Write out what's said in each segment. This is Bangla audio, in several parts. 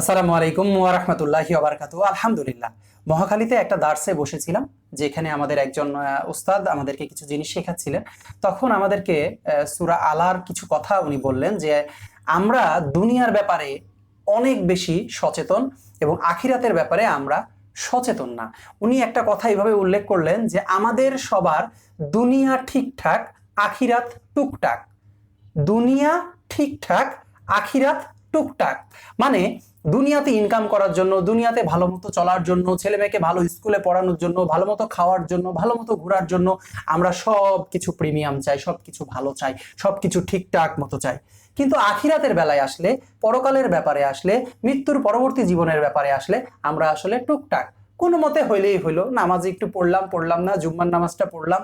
আসসালামু আলাইকুম ওয়ারহমতুল্লাহি ওবরাকাত আলহামদুলিল্লাহ। মহাখালীতে একটা দার্সে বসেছিলাম, যেখানে আমাদের একজন উস্তাদ আমাদেরকে কিছু জিনিস শেখাচ্ছিলেন। তখন আমাদেরকে সুরা আলার কিছু কথা উনি বললেন যে, আমরা দুনিয়ার ব্যাপারে অনেক বেশি সচেতন এবং আখিরাতের ব্যাপারে আমরা সচেতন না। উনি একটা কথা এইভাবে উল্লেখ করলেন যে, আমাদের সবার দুনিয়া ঠিকঠাক, আখিরাত টুকটাক। দুনিয়া ঠিকঠাক, আখিরাত টুকটাক। মানে দুনিয়াতে ইনকাম করার জন্য, দুনিয়াতে ভালো মতো চলার জন্য ছেলে মেয়েকে ভালো স্কুলে পড়ানোর জন্য ভালো মতো খাওয়ার জন্য ভালো মতো ঘোরার জন্য আমরা সব কিছু প্রিমিয়াম চাই সব কিছু ভালো চাই সব কিছু ঠিকঠাক মতো চাই। কিন্তু আখিরাতের বেলায় আসলে, পরকালের ব্যাপারে আসলে, মৃত্যুর পরবর্তী জীবনের ব্যাপারে আসলে আমরা আসলে টুকটাক। কোনো মতে হইলেই হইল, নামাজ একটু পড়লাম পড়লাম না, জুম্মার নামাজটা পড়লাম,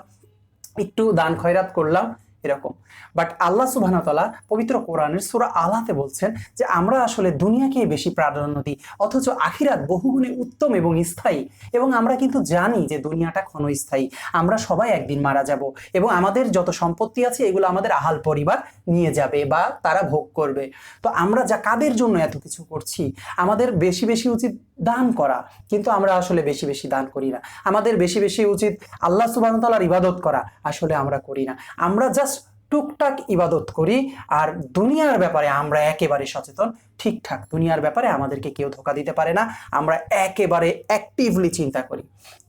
একটু দান খয়রাত করলাম এরকম। বাট আল্লাহ সুবহানাহু পবিত্র কোরআনের সূরা আলাতে বলছেন যে, আমরা আসলে দুনিয়াকে বেশি প্রাধান্য দিই, অথচ আখিরাত বহুগুণে উত্তম এবং স্থায়ী। এবং আমরা কিন্তু জানি যে, দুনিয়াটা ক্ষণস্থায়ী। আমরা সবাই একদিন মারা যাব এবং আমাদের যত সম্পত্তি আছে, এগুলো আমাদের আহাল পরিবার নিয়ে যাবে বা তারা ভোগ করবে। তো আমরা যা কাদের জন্য এত কিছু করছি, আমাদের বেশি বেশি উচিত দান করা। কিন্তু আমরা আসলে বেশি বেশি দান করি না। আমাদের বেশি বেশি উচিত আল্লাহ সুবাহ তালার ইবাদত করা, আসলে আমরা করি না। আমরা জাস্ট টুকটাক ইবাদত করি, আর দুনিয়ার ব্যাপারে আমরা একেবারে সচেতন, ঠিকঠাক দুনিয়ার ব্যাপারে আমাদেরকে কেউ ধোকা দিতে পারে না, আমরা একেবারে অ্যাক্টিভলি চিন্তা করি।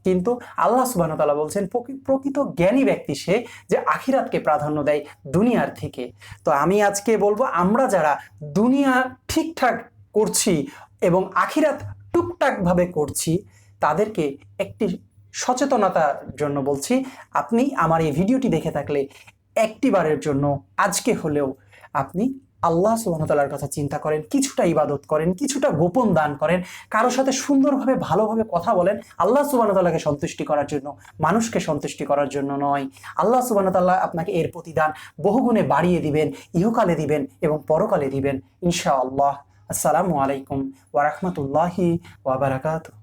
কিন্তু আল্লাহ সুবাহ তালা বলছেন প্রকৃত জ্ঞানী ব্যক্তি সে যে আখিরাতকে প্রাধান্য দেয় দুনিয়ার থেকে। তো আমি আজকে বলব, আমরা যারা দুনিয়া ঠিকঠাক করছি এবং আখিরাত টুকটাকভাবে করছি, তাদেরকে একটি সচেতনতার জন্য বলছি, আপনি আমার এই ভিডিওটি দেখে থাকলে একটিবারের জন্য আজকে হলেও আপনি আল্লাহ সুবাহতালার কথা চিন্তা করেন, কিছুটা ইবাদত করেন, কিছুটা গোপন দান করেন কারোর সাথে সুন্দরভাবে, ভালোভাবে কথা বলেন, আল্লাহ সুবাহতাল্লাহকে সন্তুষ্টি করার জন্য, মানুষকে সন্তুষ্টি করার জন্য নয়। আল্লাহ সুবাহতাল্লাহ আপনাকে এর প্রতিদান বহুগুণে বাড়িয়ে দিবেন, ইহকালে দিবেন এবং পরকালে দিবেন, ইনশাআল্লাহ। আসসালামু আলাইকুম ওয়ারহমতুল্লাহি ওয়াবারাকাতুহ